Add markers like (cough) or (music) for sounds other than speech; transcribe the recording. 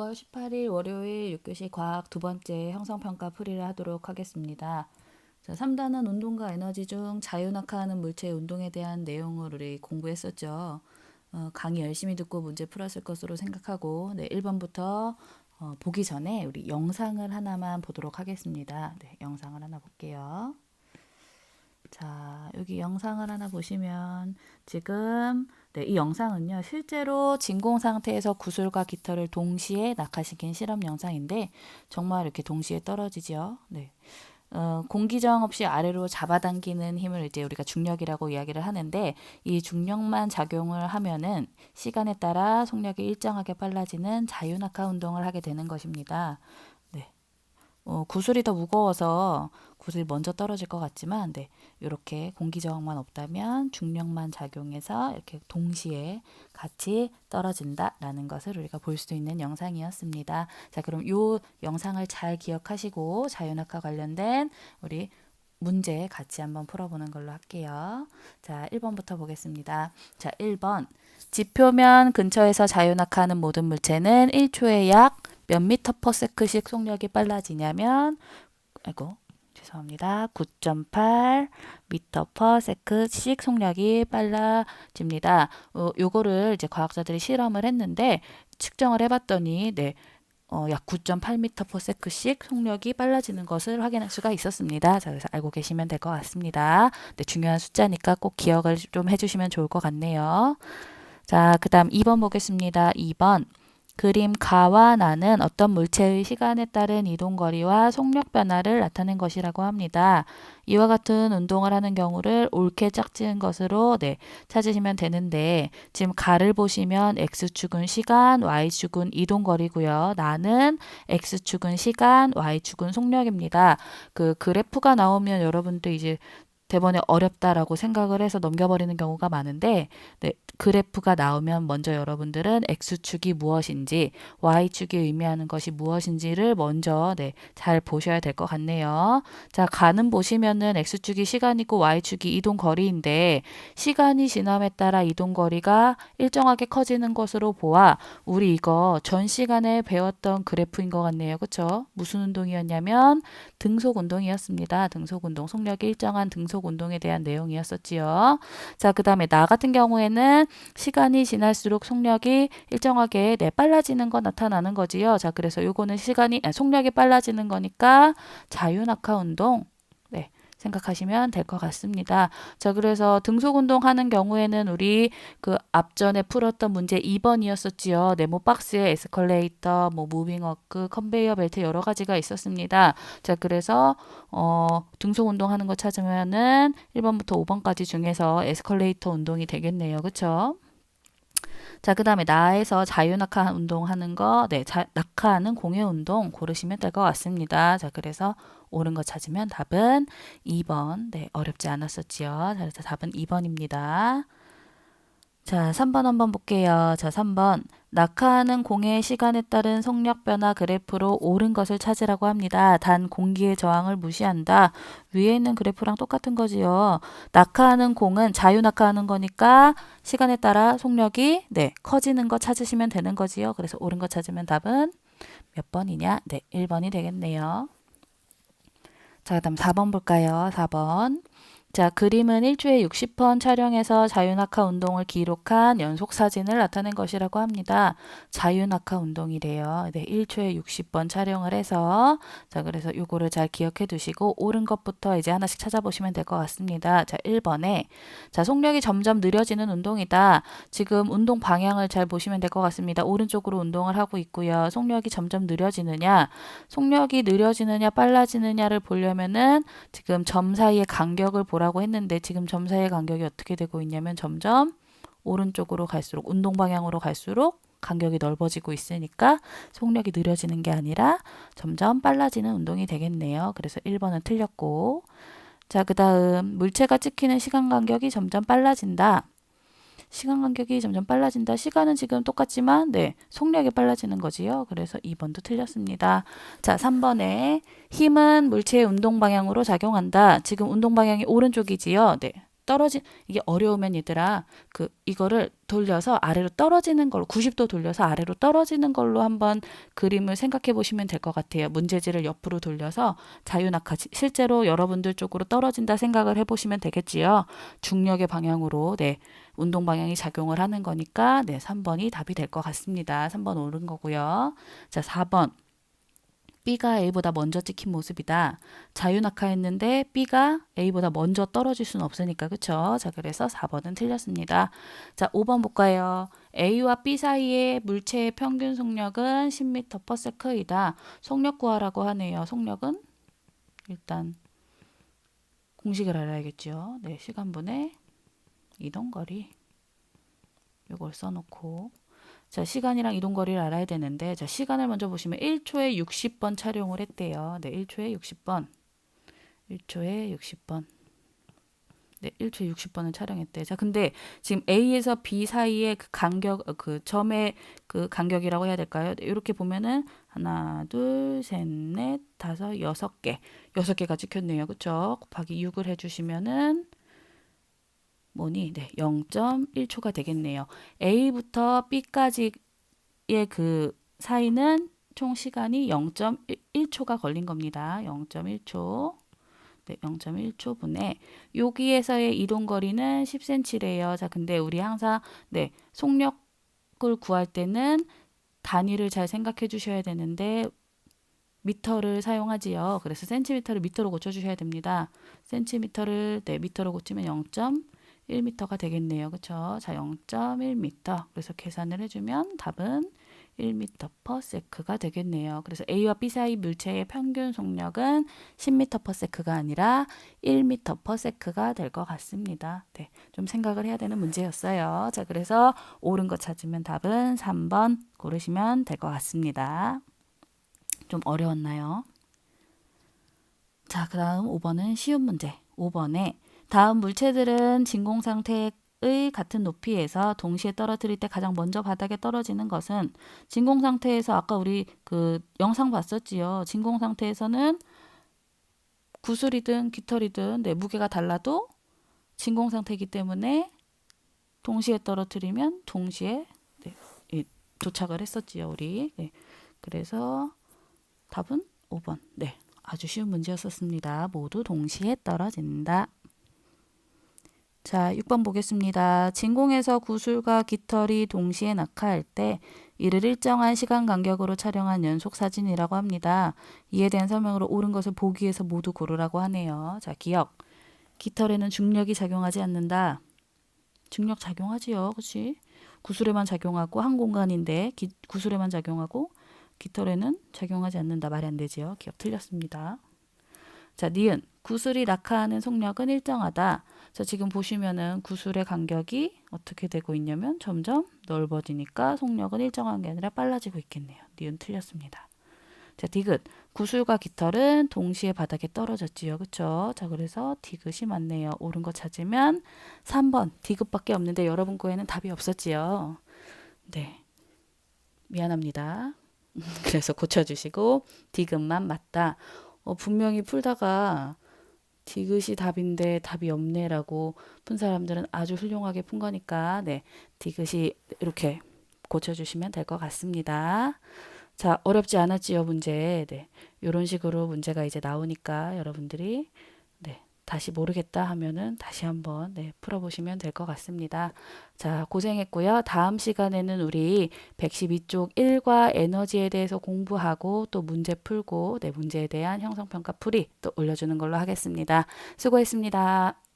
9월 18일 월요일 6교시 과학 두 번째 형성평가 풀이를 하도록 하겠습니다. 자, 3단은 운동과 에너지 중 자유낙하하는 물체의 운동에 대한 내용을 우리 공부했었죠. 어, 강의 열심히 듣고 문제 풀었을 것으로 생각하고 네, 1번부터 어, 보기 전에 우리 영상을 하나만 보도록 하겠습니다. 네, 영상을 하나 볼게요. 자, 여기 영상을 하나 보시면 지금 네, 이 영상은요. 실제로 진공 상태에서 구슬과 깃털을 동시에 낙하시킨 실험 영상인데 정말 이렇게 동시에 떨어지죠. 네. 어, 공기 저항 없이 아래로 잡아당기는 힘을 이제 우리가 중력이라고 이야기를 하는데 이 중력만 작용을 하면은 시간에 따라 속력이 일정하게 빨라지는 자유낙하 운동을 하게 되는 것입니다. 네. 어, 구슬이 더 무거워서 구슬이 먼저 떨어질 것 같지만 네. 이렇게 공기 저항만 없다면 중력만 작용해서 이렇게 동시에 같이 떨어진다라는 것을 우리가 볼 수 있는 영상이었습니다. 자, 그럼 이 영상을 잘 기억하시고 자유낙하 관련된 우리 문제 같이 한번 풀어보는 걸로 할게요. 자, 1번부터 보겠습니다. 자, 1번. 지표면 근처에서 자유낙하하는 모든 물체는 1초에 약 몇 미터 퍼 세크씩 속력이 빨라지냐면 아이고 죄송합니다. 9.8 미터 퍼 세크씩 속력이 빨라집니다. 어, 요거를 이제 과학자들이 실험을 했는데 측정을 해봤더니 네. 어, 약 9.8m per sec씩 속력이 빨라지는 것을 확인할 수가 있었습니다. 자, 그래서 알고 계시면 될 것 같습니다. 네, 중요한 숫자니까 꼭 기억을 좀 해주시면 좋을 것 같네요. 자, 그 다음 2번 보겠습니다. 2번. 그림 가와 나는 어떤 물체의 시간에 따른 이동 거리와 속력 변화를 나타낸 것이라고 합니다. 이와 같은 운동을 하는 경우를 옳게 짝지은 것으로 네, 찾으시면 되는데 지금 가를 보시면 x축은 시간, y축은 이동 거리고요. 나는 x축은 시간, y축은 속력입니다. 그 그래프가 나오면 여러분도 이제 대본에 어렵다라고 생각을 해서 넘겨버리는 경우가 많은데 네, 그래프가 나오면 먼저 여러분들은 x축이 무엇인지 y축이 의미하는 것이 무엇인지를 먼저 네, 잘 보셔야 될 것 같네요. 자, 가는 보시면은 x축이 시간이고 y축이 이동 거리인데 시간이 지남에 따라 이동 거리가 일정하게 커지는 것으로 보아 우리 이거 전 시간에 배웠던 그래프인 것 같네요. 그렇죠? 무슨 운동이었냐면 등속 운동이었습니다. 등속 운동 속력이 일정한 등속 운동에 대한 내용이었었지요. 자, 그다음에 나 같은 경우에는 시간이 지날수록 속력이 일정하게 네, 빨라지는 거 나타나는 거지요. 자, 그래서 요거는 시간이 아, 속력이 빨라지는 거니까 자유낙하 운동 네. 생각하시면 될 것 같습니다. 자, 그래서 등속 운동하는 경우에는 우리 그 앞전에 풀었던 문제 2번이었었지요. 네모 박스에 에스컬레이터, 뭐 무빙 워크, 컨베이어 벨트 여러 가지가 있었습니다. 자, 그래서 어, 등속 운동하는 거 찾으면은 1번부터 5번까지 중에서 에스컬레이터 운동이 되겠네요. 그렇죠? 자, 그 다음에 나에서 자유낙하 운동하는 거, 네, 자, 낙하하는 공유 운동 고르시면 될 것 같습니다. 자, 그래서 옳은 거 찾으면 답은 2번. 네, 어렵지 않았었지요. 자, 그래서 답은 2번입니다. 자, 3번 한번 볼게요. 자, 3번. 낙하하는 공의 시간에 따른 속력 변화 그래프로 옳은 것을 찾으라고 합니다. 단 공기의 저항을 무시한다. 위에 있는 그래프랑 똑같은 거지요. 낙하하는 공은 자유 낙하하는 거니까 시간에 따라 속력이 네, 커지는 거 찾으시면 되는 거지요. 그래서 옳은 거 찾으면 답은 몇 번이냐? 네, 1번이 되겠네요. 자, 그다음 4번 볼까요? 4번. 자, 그림은 일주에 60번 촬영해서 자유낙하 운동을 기록한 연속 사진을 나타낸 것이라고 합니다. 자유낙하 운동이래요. 네, 1초에 60번 촬영을 해서 자, 그래서 요거를 잘 기억해 두시고 옳은 것부터 이제 하나씩 찾아보시면 될 것 같습니다. 자, 1번에 자, 속력이 점점 느려지는 운동이다. 지금 운동 방향을 잘 보시면 될 것 같습니다. 오른쪽으로 운동을 하고 있고요. 속력이 점점 느려지느냐, 속력이 느려지느냐, 빨라지느냐를 보려면은 지금 점 사이의 간격을 보 보라고 했는데 지금 점 사이의 간격이 어떻게 되고 있냐면 점점 오른쪽으로 갈수록 운동 방향으로 갈수록 간격이 넓어지고 있으니까 속력이 느려지는 게 아니라 점점 빨라지는 운동이 되겠네요. 그래서 1번은 틀렸고 자, 그 다음 물체가 찍히는 시간 간격이 점점 빨라진다. 시간 간격이 점점 빨라진다. 시간은 지금 똑같지만 네, 속력이 빨라지는 거지요. 그래서 2번도 틀렸습니다. 자, 3번에 힘은 물체의 운동 방향으로 작용한다. 지금 운동 방향이 오른쪽이지요. 네. 떨어지 이게 어려우면 얘들아 그 이거를 돌려서 아래로 떨어지는 걸로 90도 돌려서 아래로 떨어지는 걸로 한번 그림을 생각해 보시면 될 것 같아요. 문제지를 옆으로 돌려서 자유낙하 실제로 여러분들 쪽으로 떨어진다 생각을 해 보시면 되겠지요. 중력의 방향으로 네. 운동 방향이 작용을 하는 거니까 네, 3번이 답이 될 것 같습니다. 3번 옳은 거고요. 자, 4번. B가 A보다 먼저 찍힌 모습이다. 자유낙하했는데 B가 A보다 먼저 떨어질 수는 없으니까 그쵸? 자 그래서 4번은 틀렸습니다. 자 5번 볼까요? A와 B 사이의 물체의 평균 속력은 10m/s이다. 속력 구하라고 하네요. 속력은 일단 공식을 알아야겠죠. 네, 시간분의 이동거리 요걸 써놓고 자, 시간이랑 이동 거리를 알아야 되는데, 자, 시간을 먼저 보시면 1초에 60번 촬영을 했대요. 네, 1초에 60번. 1초에 60번. 네, 1초에 60번을 촬영했대. 자, 근데 지금 A에서 B 사이의 그 간격, 어, 그 점의 그 간격이라고 해야 될까요? 네, 이렇게 보면은 하나, 둘, 셋, 넷, 다섯, 여섯 개. 여섯 개가 찍혔네요. 그쵸? 곱하기 6을 해주시면은 뭐니? 네, 0.1초가 되겠네요. A부터 B까지의 그 사이는 총 시간이 0.1초가 걸린 겁니다. 0.1초. 네, 0.1초 분에 여기에서의 이동 거리는 10cm래요. 자, 근데 우리 항상 네, 속력을 구할 때는 단위를 잘 생각해 주셔야 되는데 미터를 사용하지요. 그래서 센티미터를 미터로 고쳐 주셔야 됩니다. 센티미터를 네, 미터로 고치면 0. 1m가 되겠네요. 그쵸? 자, 0.1m. 그래서 계산을 해주면 답은 1m/s가 되겠네요. 그래서 A와 B 사이 물체의 평균 속력은 10m/s가 아니라 1m/s가 될 것 같습니다. 네, 좀 생각을 해야 되는 문제였어요. 자, 그래서 옳은 거 찾으면 답은 3번 고르시면 될 것 같습니다. 좀 어려웠나요? 자, 그 다음 5번은 쉬운 문제. 5번에 다음 물체들은 진공 상태의 같은 높이에서 동시에 떨어뜨릴 때 가장 먼저 바닥에 떨어지는 것은 진공 상태에서 아까 우리 그 영상 봤었지요. 진공 상태에서는 구슬이든 깃털이든 네, 무게가 달라도 진공 상태이기 때문에 동시에 떨어뜨리면 동시에 네, 예, 도착을 했었지요, 우리. 네. 그래서 답은 5번. 네. 아주 쉬운 문제였었습니다. 모두 동시에 떨어진다. 자, 6번 보겠습니다. 진공에서 구슬과 깃털이 동시에 낙하할 때 이를 일정한 시간 간격으로 촬영한 연속 사진이라고 합니다. 이에 대한 설명으로 옳은 것을 보기 위해서 모두 고르라고 하네요. 자, 기억. 깃털에는 중력이 작용하지 않는다. 중력 작용하지요. 그치? 구슬에만 작용하고 한 공간인데 기, 구슬에만 작용하고 깃털에는 작용하지 않는다. 말이 안 되지요. 기억 틀렸습니다. 자, 니은. 구슬이 낙하하는 속력은 일정하다. 자, 지금 보시면은 구슬의 간격이 어떻게 되고 있냐면 점점 넓어지니까 속력은 일정한 게 아니라 빨라지고 있겠네요. 니은 틀렸습니다. 자, 디귿. 구슬과 깃털은 동시에 바닥에 떨어졌지요. 그쵸? 자, 그래서 디귿이 맞네요. 옳은 거 찾으면 3번 디귿밖에 없는데 여러분 거에는 답이 없었지요. 네. 미안합니다. (laughs) 그래서 고쳐주시고 디귿만 맞다. 어, 분명히 풀다가 디귿이 답인데 답이 없네라고 푼 사람들은 아주 훌륭하게 푼 거니까 네 디귿이 이렇게 고쳐주시면 될 것 같습니다. 자 어렵지 않았지요 문제 네 이런 식으로 문제가 이제 나오니까 여러분들이 다시 모르겠다 하면은 다시 한번 네, 풀어보시면 될 것 같습니다. 자, 고생했고요. 다음 시간에는 우리 112쪽 1과 에너지에 대해서 공부하고 또 문제 풀고 네, 문제에 대한 형성평가 풀이 또 올려주는 걸로 하겠습니다. 수고했습니다.